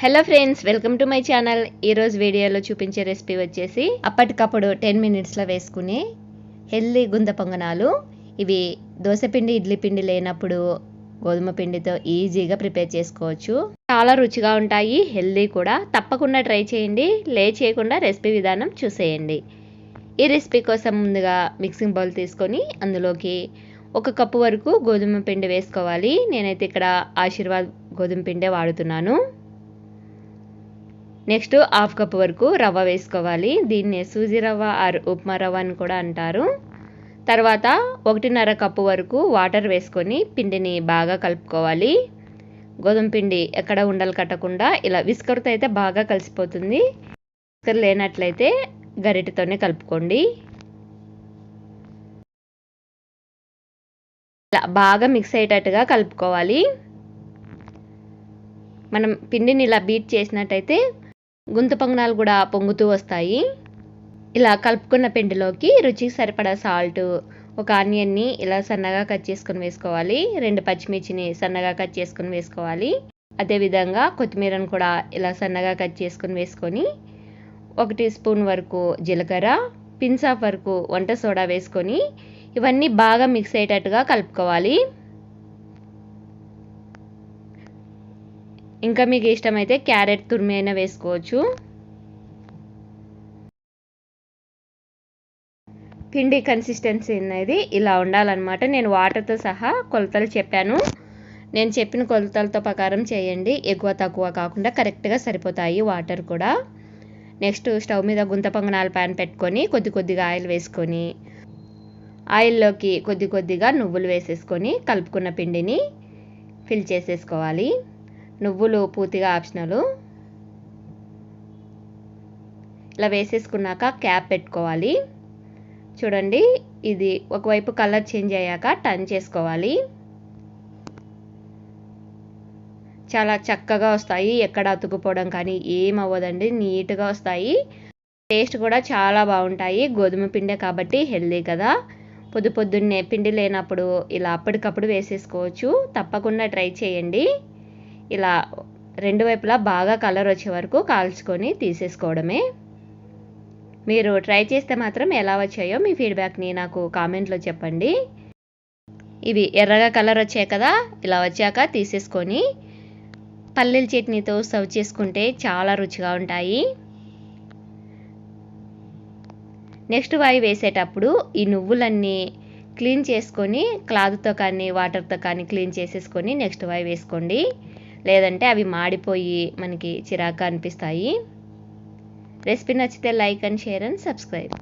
Hello friends welcome to my channel ఈరోజు వీడియోలో చూపించే రెసిపీ వచ్చేసి అప్పటికప్పుడు టెన్ మినిట్స్లో వేసుకునే హెల్దీ గుంత పొంగనాలు. ఇవి దోశపిండి ఇడ్లీ పిండి లేనప్పుడు గోధుమ పిండితో ఈజీగా ప్రిపేర్ చేసుకోవచ్చు. చాలా రుచిగా ఉంటాయి హెల్దీ కూడా. తప్పకుండా ట్రై చేయండి. లే చేయకుండా రెసిపీ విధానం చూసేయండి. ఈ రెసిపీ కోసం ముందుగా మిక్సింగ్ బౌల్ తీసుకొని అందులోకి ఒక కప్పు వరకు గోధుమ పిండి వేసుకోవాలి. నేనైతే ఇక్కడ ఆశీర్వాద్ గోధుమ పిండే వాడుతున్నాను. నెక్స్ట్ హాఫ్ కప్ వరకు రవ్వ వేసుకోవాలి. దీన్ని సూజీ రవ్వ ఆర్ ఉప్మా రవ్వ అని కూడా అంటారు. తర్వాత ఒకటిన్నర కప్పు వరకు వాటర్ వేసుకొని పిండిని బాగా కలుపుకోవాలి. గోధుమ పిండి ఎక్కడ ఉండలు కట్టకుండా ఇలా విస్కర్తో అయితే బాగా కలిసిపోతుంది. విస్కర్ లేనట్లయితే గరిటతోనే కలుపుకోండి. ఇలా బాగా మిక్స్ అయ్యేటట్టుగా కలుపుకోవాలి. మనం పిండిని ఇలా బీట్ చేసినట్టయితే గుంత పొంగనాలు కూడా పొంగుతూ వస్తాయి. ఇలా కలుపుకున్న పిండిలోకి రుచికి సరిపడా సాల్ట్ ఒక ఆనియన్ని ఇలా సన్నగా కట్ చేసుకొని వేసుకోవాలి. రెండు పచ్చిమిర్చిని సన్నగా కట్ చేసుకొని వేసుకోవాలి. అదేవిధంగా కొత్తిమీరను కూడా ఇలా సన్నగా కట్ చేసుకొని వేసుకొని ఒక టీ స్పూన్ వరకు జీలకర్ర పిన్సాఫ్ వరకు వంట సోడా వేసుకొని ఇవన్నీ బాగా మిక్స్ అయ్యేటట్టుగా కలుపుకోవాలి. ఇంకా మీకు ఇష్టమైతే క్యారెట్ తురిమి అయినా వేసుకోవచ్చు. పిండి కన్సిస్టెన్సీ అనేది ఇలా ఉండాలన్నమాట. నేను వాటర్తో సహా కొలతలు చెప్పాను. నేను చెప్పిన కొలతలతో ప్రకారం చేయండి. ఎక్కువ తక్కువ కాకుండా కరెక్ట్గా సరిపోతాయి వాటర్ కూడా. నెక్స్ట్ స్టవ్ మీద గుంత పొంగనాల ప్యాన్ పెట్టుకొని కొద్ది కొద్దిగా ఆయిల్ వేసుకొని ఆయిల్లోకి కొద్ది కొద్దిగా నువ్వులు వేసేసుకొని కలుపుకున్న పిండిని ఫిల్ చేసేసుకోవాలి. నువ్వులు పూర్తిగా ఆప్షనల్ ఇలా వేసేసుకున్నాక క్యాప్ పెట్టుకోవాలి. చూడండి ఇది ఒకవైపు కలర్ చేంజ్ అయ్యాక టర్న్ చేసుకోవాలి. చాలా చక్కగా వస్తాయి. ఎక్కడ అతుకుపోవడం కానీ ఏం అవ్వదండి. నీట్గా వస్తాయి. టేస్ట్ కూడా చాలా బాగుంటాయి. గోధుమ పిండే కాబట్టి హెల్దీ కదా. పొద్దు పొద్దున్నే పిండి లేనప్పుడు ఇలా అప్పటికప్పుడు వేసేసుకోవచ్చు. తప్పకుండా ట్రై చేయండి. ఇలా రెండు వైపులా బాగా కలర్ వచ్చే వరకు కాల్చుకొని తీసేసుకోవడమే. మీరు ట్రై చేస్తే మాత్రం ఎలా వచ్చాయో మీ ఫీడ్బ్యాక్ని నాకు కామెంట్లో చెప్పండి. ఇవి ఎర్రగా కలర్ వచ్చాయి కదా ఇలా వచ్చాక తీసేసుకొని పల్లీల చట్నీతో సర్వ్ చేసుకుంటే చాలా రుచిగా ఉంటాయి. నెక్స్ట్ వాయి వేసేటప్పుడు ఈ నువ్వులన్నీ క్లీన్ చేసుకొని క్లాత్తో కానీ వాటర్తో కానీ క్లీన్ చేసేసుకొని నెక్స్ట్ వాయి వేసుకోండి. లేదంటే అవి మాడిపోయి మనకి చిరాకు అనిపిస్తాయి. రెసిపీ నచ్చితే like and share and subscribe.